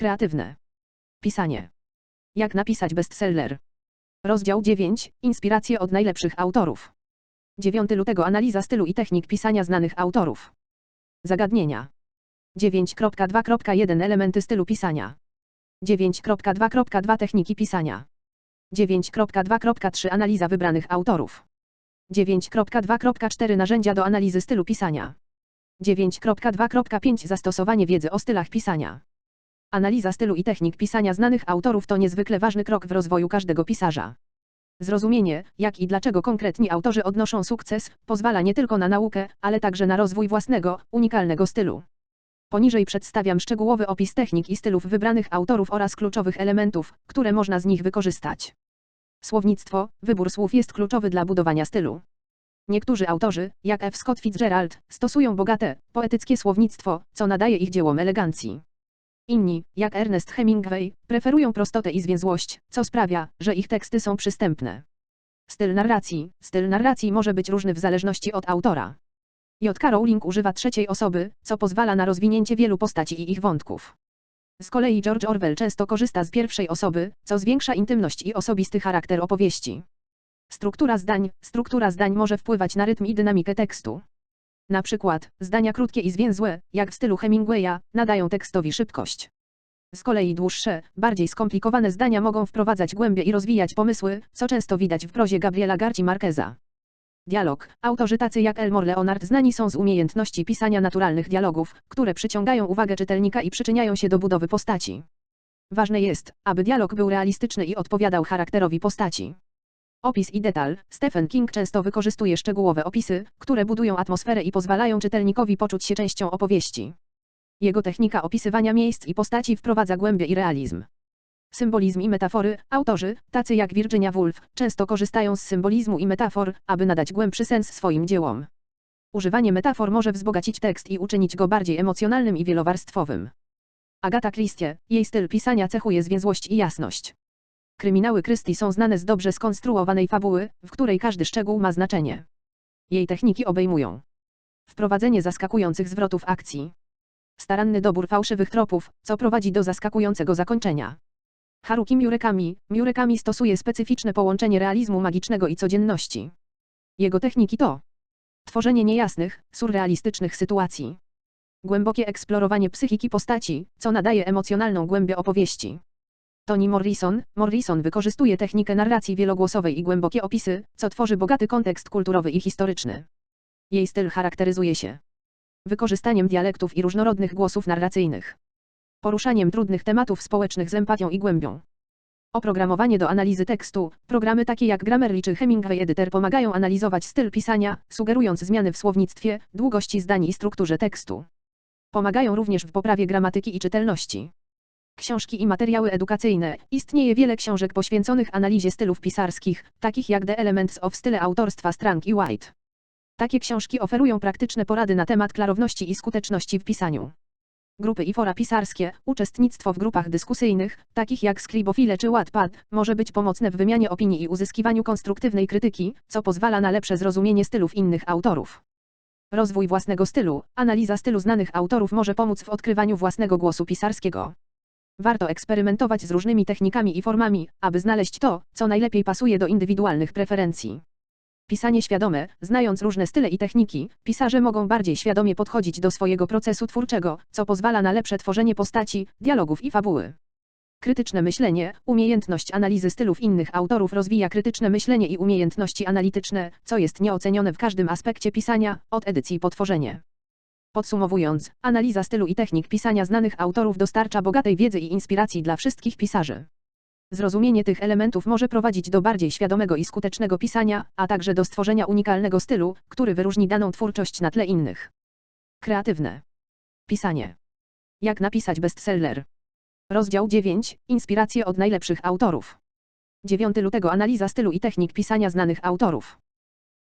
Kreatywne. Pisanie. Jak napisać bestseller. Rozdział 9. Inspiracje od najlepszych autorów. 9 lutego analiza stylu i technik pisania znanych autorów. Zagadnienia. 9.2.1 Elementy stylu pisania. 9.2.2 Techniki pisania. 9.2.3 Analiza wybranych autorów. 9.2.4 Narzędzia do analizy stylu pisania. 9.2.5 Zastosowanie wiedzy o stylach pisania. Analiza stylu i technik pisania znanych autorów to niezwykle ważny krok w rozwoju każdego pisarza. Zrozumienie, jak i dlaczego konkretni autorzy odnoszą sukces, pozwala nie tylko na naukę, ale także na rozwój własnego, unikalnego stylu. Poniżej przedstawiam szczegółowy opis technik i stylów wybranych autorów oraz kluczowych elementów, które można z nich wykorzystać. Słownictwo, wybór słów jest kluczowy dla budowania stylu. Niektórzy autorzy, jak F. Scott Fitzgerald, stosują bogate, poetyckie słownictwo, co nadaje ich dziełom elegancji. Inni, jak Ernest Hemingway, preferują prostotę i zwięzłość, co sprawia, że ich teksty są przystępne. Styl narracji. Styl narracji może być różny w zależności od autora. J.K. Rowling używa trzeciej osoby, co pozwala na rozwinięcie wielu postaci i ich wątków. Z kolei George Orwell często korzysta z pierwszej osoby, co zwiększa intymność i osobisty charakter opowieści. Struktura zdań. Struktura zdań może wpływać na rytm i dynamikę tekstu. Na przykład, zdania krótkie i zwięzłe, jak w stylu Hemingwaya, nadają tekstowi szybkość. Z kolei dłuższe, bardziej skomplikowane zdania mogą wprowadzać głębie i rozwijać pomysły, co często widać w prozie Gabriela Garci Marqueza. Dialog. Autorzy tacy jak Elmore Leonard znani są z umiejętności pisania naturalnych dialogów, które przyciągają uwagę czytelnika i przyczyniają się do budowy postaci. Ważne jest, aby dialog był realistyczny i odpowiadał charakterowi postaci. Opis i detal. Stephen King często wykorzystuje szczegółowe opisy, które budują atmosferę i pozwalają czytelnikowi poczuć się częścią opowieści. Jego technika opisywania miejsc i postaci wprowadza głębię i realizm. Symbolizm i metafory. Autorzy, tacy jak Virginia Woolf, często korzystają z symbolizmu i metafor, aby nadać głębszy sens swoim dziełom. Używanie metafor może wzbogacić tekst i uczynić go bardziej emocjonalnym i wielowarstwowym. Agata Christie, jej styl pisania cechuje zwięzłość i jasność. Kryminały Christie są znane z dobrze skonstruowanej fabuły, w której każdy szczegół ma znaczenie. Jej techniki obejmują wprowadzenie zaskakujących zwrotów akcji, staranny dobór fałszywych tropów, co prowadzi do zaskakującego zakończenia. Haruki Murakami, Murakami stosuje specyficzne połączenie realizmu magicznego i codzienności. Jego techniki to tworzenie niejasnych, surrealistycznych sytuacji, głębokie eksplorowanie psychiki postaci, co nadaje emocjonalną głębię opowieści. Toni Morrison, Morrison wykorzystuje technikę narracji wielogłosowej i głębokie opisy, co tworzy bogaty kontekst kulturowy i historyczny. Jej styl charakteryzuje się wykorzystaniem dialektów i różnorodnych głosów narracyjnych, poruszaniem trudnych tematów społecznych z empatią i głębią. Oprogramowanie do analizy tekstu. Programy takie jak Grammarly czy Hemingway Editor pomagają analizować styl pisania, sugerując zmiany w słownictwie, długości zdań i strukturze tekstu. Pomagają również w poprawie gramatyki i czytelności. Książki i materiały edukacyjne. Istnieje wiele książek poświęconych analizie stylów pisarskich, takich jak The Elements of Style autorstwa Strang i White. Takie książki oferują praktyczne porady na temat klarowności i skuteczności w pisaniu. Grupy i fora pisarskie, uczestnictwo w grupach dyskusyjnych, takich jak Scribofile czy Wattpad, może być pomocne w wymianie opinii i uzyskiwaniu konstruktywnej krytyki, co pozwala na lepsze zrozumienie stylów innych autorów. Rozwój własnego stylu. Analiza stylu znanych autorów może pomóc w odkrywaniu własnego głosu pisarskiego. Warto eksperymentować z różnymi technikami i formami, aby znaleźć to, co najlepiej pasuje do indywidualnych preferencji. Pisanie świadome, znając różne style i techniki, pisarze mogą bardziej świadomie podchodzić do swojego procesu twórczego, co pozwala na lepsze tworzenie postaci, dialogów i fabuły. Krytyczne myślenie, umiejętność analizy stylów innych autorów rozwija krytyczne myślenie i umiejętności analityczne, co jest nieocenione w każdym aspekcie pisania, od edycji po tworzenie. Podsumowując, analiza stylu i technik pisania znanych autorów dostarcza bogatej wiedzy i inspiracji dla wszystkich pisarzy. Zrozumienie tych elementów może prowadzić do bardziej świadomego i skutecznego pisania, a także do stworzenia unikalnego stylu, który wyróżni daną twórczość na tle innych. Kreatywne pisanie. Jak napisać bestseller? Rozdział 9. Inspiracje od najlepszych autorów. 9 lutego analiza stylu i technik pisania znanych autorów.